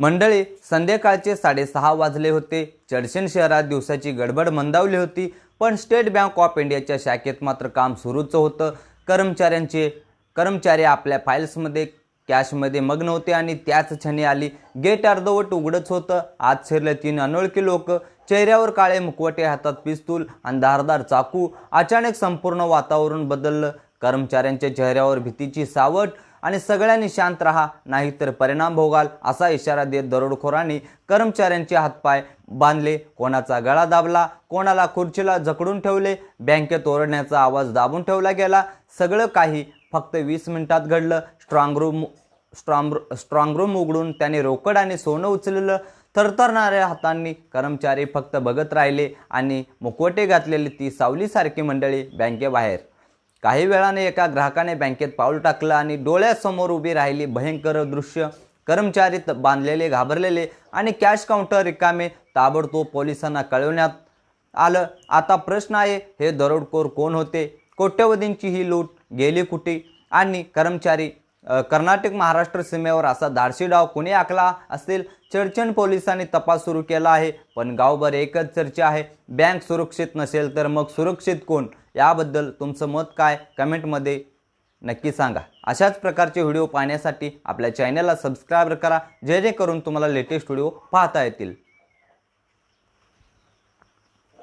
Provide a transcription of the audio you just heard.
मंडळी संध्याकाळचे साडेसहा वाजले होते. चडचण शहरात दिवसाची गडबड मंदावली होती. पण स्टेट बँक ऑफ इंडियाच्या शाखेत मात्र काम सुरूच होतं. कर्मचाऱ्यांचे कर्मचारी आपल्या फाईल्समध्ये कॅशमध्ये मग्न होते आणि त्याच क्षणी आली. गेट अर्धवट उघडच होतं. आत शिरले तीन अनोळखी लोक. चेहऱ्यावर काळे मुखवटे हातात पिस्तूल आणि धारदार चाकू. अचानक संपूर्ण वातावरण बदललं. कर्मचाऱ्यांच्या चेहऱ्यावर भीतीची सावट. आणि सगळ्यांनी शांत राहा नाहीतर परिणाम भोगाल असा इशारा देत दरोडखोरांनी कर्मचाऱ्यांचे हातपाय बांधले. कोणाचा गळा दाबला कोणाला खुर्चीला जकडून ठेवले बँकेत ओरडण्याचा आवाज दाबून ठेवला गेला. सगळं काही फक्त वीस मिनिटात घडलं. Strong room strong strong room उघडून त्याने रोकड आणि सोनं उचललं. थरथरणाऱ्या हातांनी कर्मचारी फक्त बघत राहिले आणि मुखवटे घातलेली ती सावलीसारखी मंडळी बँकेबाहेर काही वेळाने एका ग्राहकाने बँकेत पाऊल टाकलं आणि डोळ्यासमोर उभी राहिली भयंकर दृश्य. कर्मचारी बांधलेले घाबरलेले आणि कॅश काउंटर रिकामे ताबडतोब पोलिसांना कळवण्यात आलं. आता प्रश्न आहे हे दरोडखोर कोण होते? कोट्यवधींची ही लूट गेली कुठे? आणि कर्मचारी कर्नाटक महाराष्ट्र सीमेवर असा धाडसी डाव कुणी आखला असेल? चर्चन पोलिसांनी तपास सुरू केला आहे पण गावभर एकच चर्चा आहे. बँक सुरक्षित नसेल तर मग सुरक्षित कोण? याबद्दल तुमचं मत काय? कमेंटमध्ये नक्की सांगा. अशाच प्रकारचे व्हिडिओ पाहण्यासाठी आपल्या चॅनलला सबस्क्राईब करा जेणेकरून तुम्हाला लेटेस्ट व्हिडिओ पाहता येतील.